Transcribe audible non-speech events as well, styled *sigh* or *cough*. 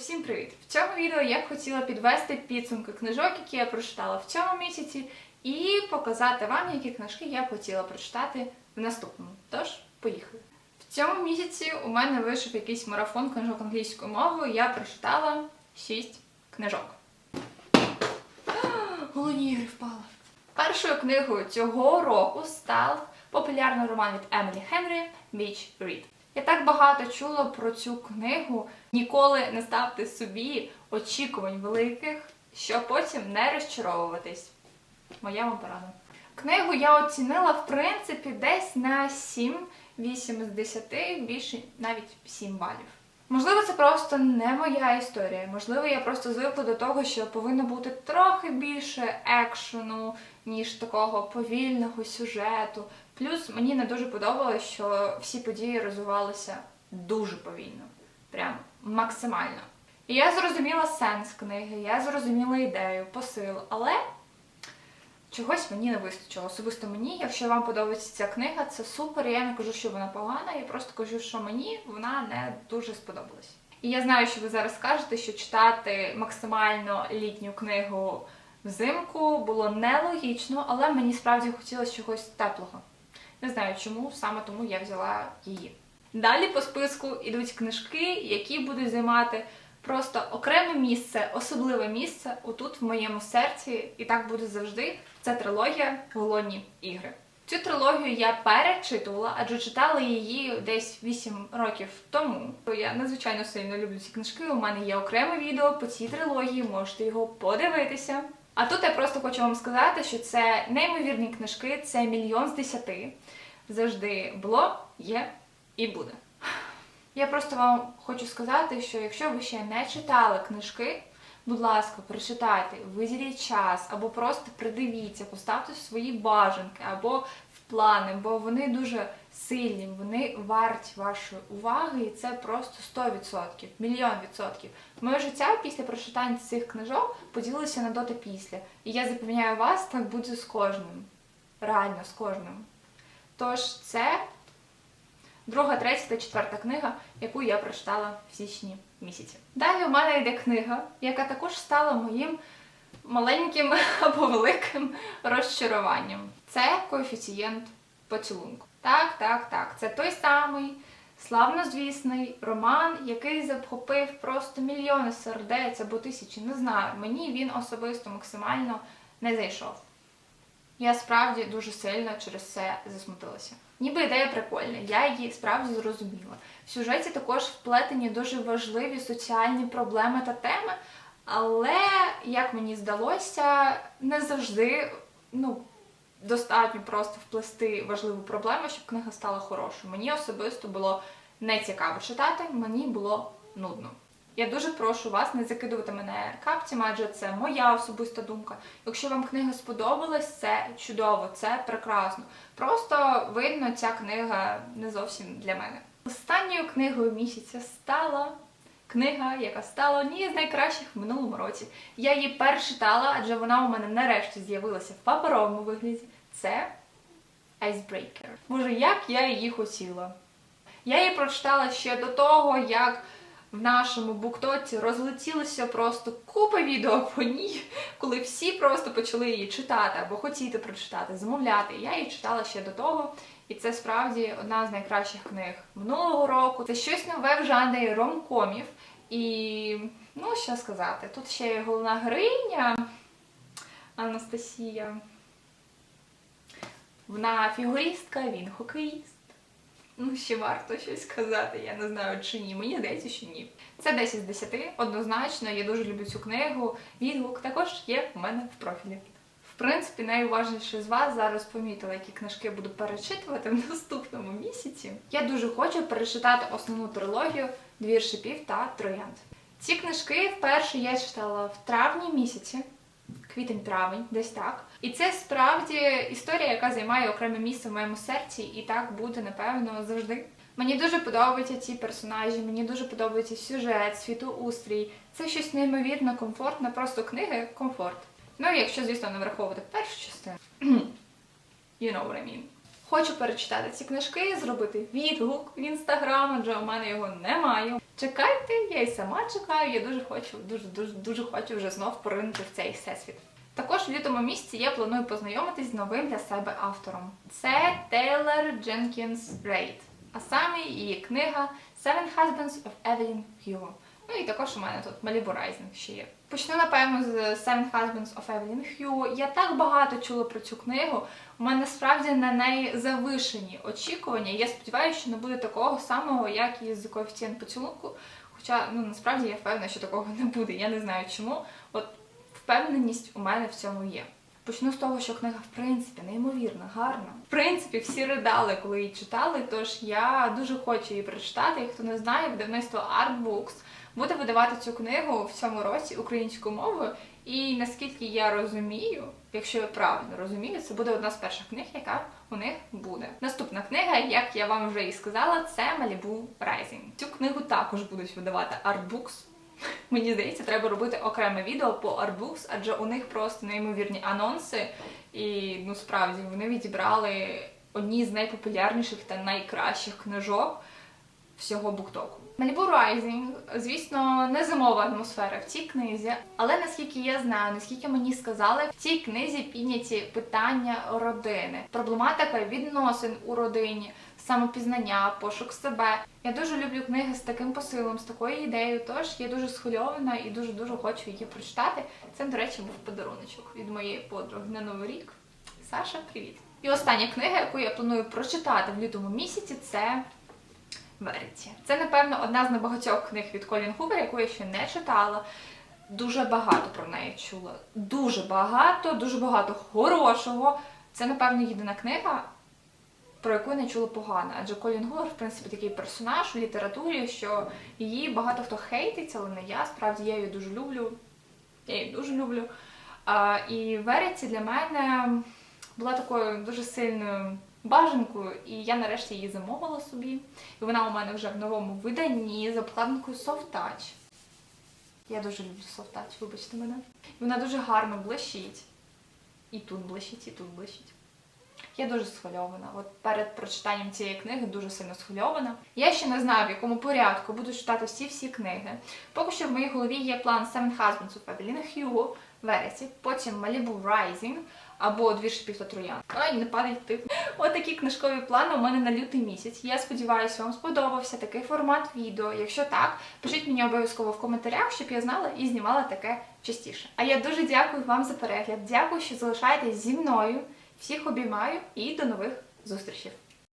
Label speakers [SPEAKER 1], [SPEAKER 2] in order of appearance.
[SPEAKER 1] Усім привіт! В цьому відео я б хотіла підвести підсумки книжок, які я прочитала в цьому місяці, і показати вам, які книжки я б хотіла прочитати в наступному. Тож, поїхали! В цьому місяці у мене вийшов якийсь марафон книжок англійською мовою. Я прочитала 6 книжок. *gasps* Голодні ігри впала. Першою книгою цього року став популярний роман від Емілі Хенрі Beach Read. Я так багато чула про цю книгу. Ніколи не ставте собі очікувань великих, щоб потім не розчаровуватись. Моя вам порада. Книгу я оцінила, в принципі, десь на 7, 8 з 10, більше навіть 7 балів. Можливо, це просто не моя історія. Можливо, я просто звикла до того, що повинно бути трохи більше екшену, ніж такого повільного сюжету. Плюс мені не дуже подобалось, що всі події розвивалися дуже повільно, прям максимально. І я зрозуміла сенс книги, я зрозуміла ідею, посил, але чогось мені не вистачило. Особисто мені, якщо вам подобається ця книга, це супер. Я не кажу, що вона погана, я просто кажу, що мені вона не дуже сподобалась. І я знаю, що ви зараз скажете, що читати максимально літню книгу взимку було нелогічно, але мені справді хотілося чогось теплого. Не знаю чому, саме тому я взяла її. Далі по списку йдуть книжки, які будуть займати просто окреме місце, особливе місце отут в моєму серці, і так буде завжди. Це трилогія Голодні ігри. Цю трилогію я перечитувала, адже читала її десь 8 років тому. Я надзвичайно сильно люблю ці книжки. У мене є окреме відео по цій трилогії, можете його подивитися. А тут я просто хочу вам сказати, що це неймовірні книжки, це мільйон з десяти. Завжди було, є і буде. Я просто вам хочу сказати, що якщо ви ще не читали книжки, будь ласка, прочитайте, виділіть час, або просто придивіться, поставте свої бажанки, або в плани, бо вони дуже сильні, вони варті вашої уваги, і це просто 100%, мільйон відсотків. Моє життя після прочитання цих книжок поділилося на до після. І я запевняю вас, так буде з кожним. Реально, з кожним. Тож це друга, третя та четверта книга, яку я прочитала в січні місяці. Далі у мене йде книга, яка також стала моїм маленьким *laughs* або великим розчаруванням. Це коефіцієнт поцілунку. Так, так, так. Це той самий славнозвісний роман, який захопив просто мільйони сердець або тисячі. Не знаю. Мені він особисто максимально не зайшов. Я справді дуже сильно через це засмутилася. Ніби ідея прикольна, я її справді зрозуміла. В сюжеті також вплетені дуже важливі соціальні проблеми та теми, але, як мені здалося, не завжди ну, достатньо просто вплести важливу проблему, щоб книга стала хорошою. Мені особисто було не цікаво читати, мені було нудно. Я дуже прошу вас не закидувати мене капцями, адже це моя особиста думка. Якщо вам книга сподобалась, це чудово, це прекрасно. Просто видно, ця книга не зовсім для мене. Останньою книгою місяця стала книга, яка стала однією з найкращих в минулому році. Я її перечитала, адже вона у мене нарешті з'явилася в паперовому вигляді. Це Icebreaker. Боже, як я її хотіла. Я її прочитала ще до того, як в нашому буктоці розлетілося просто купа відео по ній, коли всі просто почали її читати або хотіти прочитати, замовляти. Я її читала ще до того, і це справді одна з найкращих книг минулого року. Це щось нове в жанрі ромкомів. І ну що сказати, тут ще є головна героїня Анастасія. Вона фігуристка, він хокеїст. Ну, ще варто щось сказати, я не знаю, чи ні. Мені здається, що ні. Це 10 з 10, однозначно, я дуже люблю цю книгу. Відгук також є в мене в профілі. Принципі, найуважніше з вас зараз помітила, які книжки буду перечитувати в наступному місяці. Я дуже хочу перечитати основну трилогію Двір шипів та Троянд. Ці книжки вперше я читала в травні місяці квітень-травень, десь так. І це справді історія, яка займає окреме місце в моєму серці, і так буде, напевно, завжди. Мені дуже подобаються ці персонажі, мені дуже подобається сюжет, світоустрій. Це щось неймовірно комфортне, просто книги комфорт. Ну, якщо, звісно, не враховувати першу частину. *clears throat* You know what I mean. Хочу перечитати ці книжки, зробити відгук в інстаграм, адже у мене його немає. Чекайте, я і сама чекаю. Я дуже хочу, дуже дуже дуже хочу вже знов поринути в цей всесвіт. Також в лютому місяці я планую познайомитись з новим для себе автором. Це Тейлор Дженкінс Рейд, а саме її книга Seven Husbands of Evelyn Hugo. Ну і також у мене тут Malibu Rising ще є. Почну, напевно, з Seven Husbands of Evelyn Hugo. Я так багато чула про цю книгу. У мене справді на неї завишені очікування. Я сподіваюся, що не буде такого самого, як і з коефіцієнт поцілунку. Хоча ну насправді я впевнена, що такого не буде. Я не знаю чому. От впевненість у мене в цьому є. Почну з того, що книга в принципі неймовірно гарна. В принципі, всі ридали, коли її читали. Тож я дуже хочу її прочитати. І хто не знає, видавництво Art Books буде видавати цю книгу в цьому році українською мовою. І наскільки я розумію, якщо я правильно розумію, це буде одна з перших книг, яка у них буде. Наступна книга, як я вам вже і сказала, це Malibu Rising. Цю книгу також будуть видавати Art Books. Мені здається, треба робити окреме відео по Artbooks, адже у них просто неймовірні анонси, і ну справді вони відібрали одні з найпопулярніших та найкращих книжок всього буктоку. Malibu Rising, звісно, не зимова атмосфера в цій книзі, але наскільки я знаю, наскільки мені сказали, в цій книзі підняті питання родини, проблематика відносин у родині, самопізнання, пошук себе. Я дуже люблю книги з таким посилом, з такою ідеєю. Тож я дуже схвильована і дуже дуже хочу її прочитати. Це, до речі, був подаруночок від моєї подруги на новий рік. Саша, привіт! І остання книга, яку я планую прочитати в лютому місяці, це Вереті. Це, напевно, одна з небагатьох книг від Колін Хувер, яку я ще не читала. Дуже багато про неї чула. Дуже багато, дуже багато хорошого. Це, напевно, єдина книга, про яку не чула погано. Адже Колін Гувер, в принципі, такий персонаж у літературі, що її багато хто хейтить, але не я. Справді я її дуже люблю. Я її дуже люблю. А, і Вереті для мене була такою дуже сильною бажанкою, і я нарешті її замовила собі. І вона у мене вже в новому виданні з обкладинкою Touch. Я дуже люблю Touch, вибачте мене. І вона дуже гарно блищить. І тут блищить, і тут блищить. Я дуже схвильована. От перед прочитанням цієї книги дуже сильно схвильована. Я ще не знаю, в якому порядку буду читати всі-всі книги. Поки що в моїй голові є план Seven Husbands of Evelyn Hugo, Вересі, потім Malibu Rising або Двір шипів та троян. Ай, не падай ти. Отакі книжкові плани у мене на лютий місяць. Я сподіваюся, вам сподобався такий формат відео. Якщо так, пишіть мені обов'язково в коментарях, щоб я знала і знімала таке частіше. А я дуже дякую вам за перегляд. Дякую, що залишаєтесь зі мною. Всіх обіймаю і до нових зустрічей!